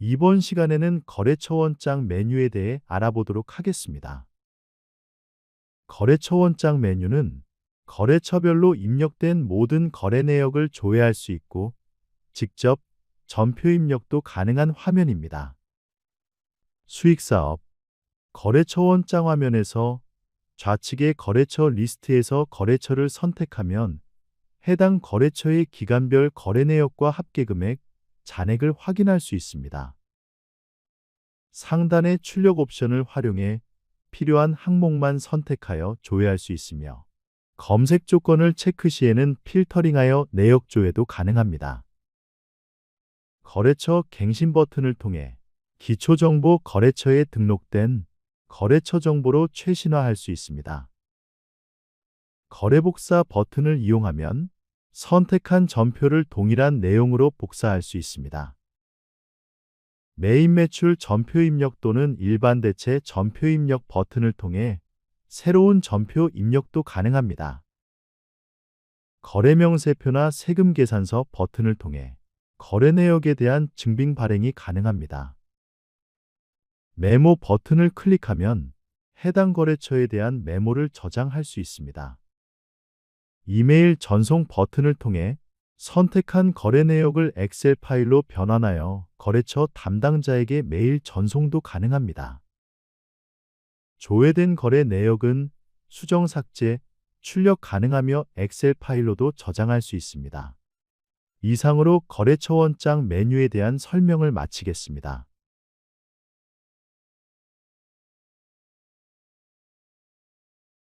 이번 시간에는 거래처 원장 메뉴에 대해 알아보도록 하겠습니다. 거래처 원장 메뉴는 거래처별로 입력된 모든 거래 내역을 조회할 수 있고 직접 전표 입력도 가능한 화면입니다. 수익사업 거래처 원장 화면에서 좌측의 거래처 리스트에서 거래처를 선택하면 해당 거래처의 기간별 거래 내역과 합계 금액, 잔액을 확인할 수 있습니다. 상단의 출력 옵션을 활용해 필요한 항목만 선택하여 조회할 수 있으며 검색 조건을 체크 시에는 필터링하여 내역 조회도 가능합니다. 거래처 갱신 버튼을 통해 기초정보 거래처에 등록된 거래처 정보로 최신화할 수 있습니다. 거래복사 버튼을 이용하면 선택한 전표를 동일한 내용으로 복사할 수 있습니다. 메인 매출 전표 입력 또는 일반 대체 전표 입력 버튼을 통해 새로운 전표 입력도 가능합니다. 거래 명세표나 세금 계산서 버튼을 통해 거래 내역에 대한 증빙 발행이 가능합니다. 메모 버튼을 클릭하면 해당 거래처에 대한 메모를 저장할 수 있습니다. 이메일 전송 버튼을 통해 선택한 거래 내역을 엑셀 파일로 변환하여 거래처 담당자에게 메일 전송도 가능합니다. 조회된 거래 내역은 수정 삭제, 출력 가능하며 엑셀 파일로도 저장할 수 있습니다. 이상으로 거래처 원장 메뉴에 대한 설명을 마치겠습니다.